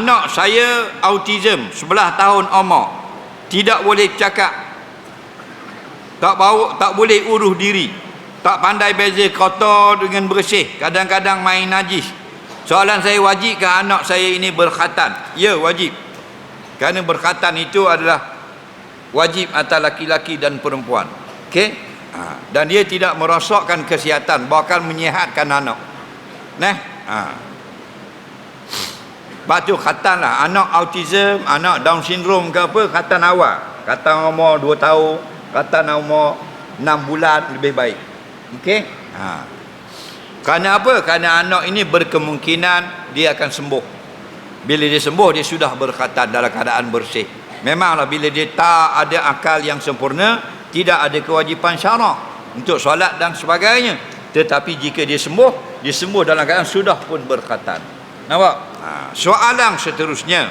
anak saya autism 11 tahun umur tidak boleh cakap. Tak bawa tak boleh uruh diri. Tak pandai beza kotor dengan bersih. Kadang-kadang main najis. Soalan saya wajibkah anak saya ini berkhatan? Ya wajib. Kerana berkhatan itu adalah wajib atas laki-laki dan perempuan. Okey? Ha. dan dia tidak merosakkan kesihatan bahkan menyihatkan anak. Nah ha. Lepas tu khatan lah. Anak autism Anak down syndrome ke apa Khatan awal. Khatan umur 2 tahun Khatan umur 6 bulan Lebih baik. Okey? Ha. Kerana apa? Kerana anak ini berkemungkinan Dia akan sembuh. Bila dia sembuh Dia sudah berkhatan Dalam keadaan bersih. Memanglah bila dia tak ada akal yang sempurna Tidak ada kewajipan syarak Untuk solat dan sebagainya. Tetapi jika dia sembuh Dia sembuh dalam keadaan sudah pun berkhatan Nampak? Ha, soalan seterusnya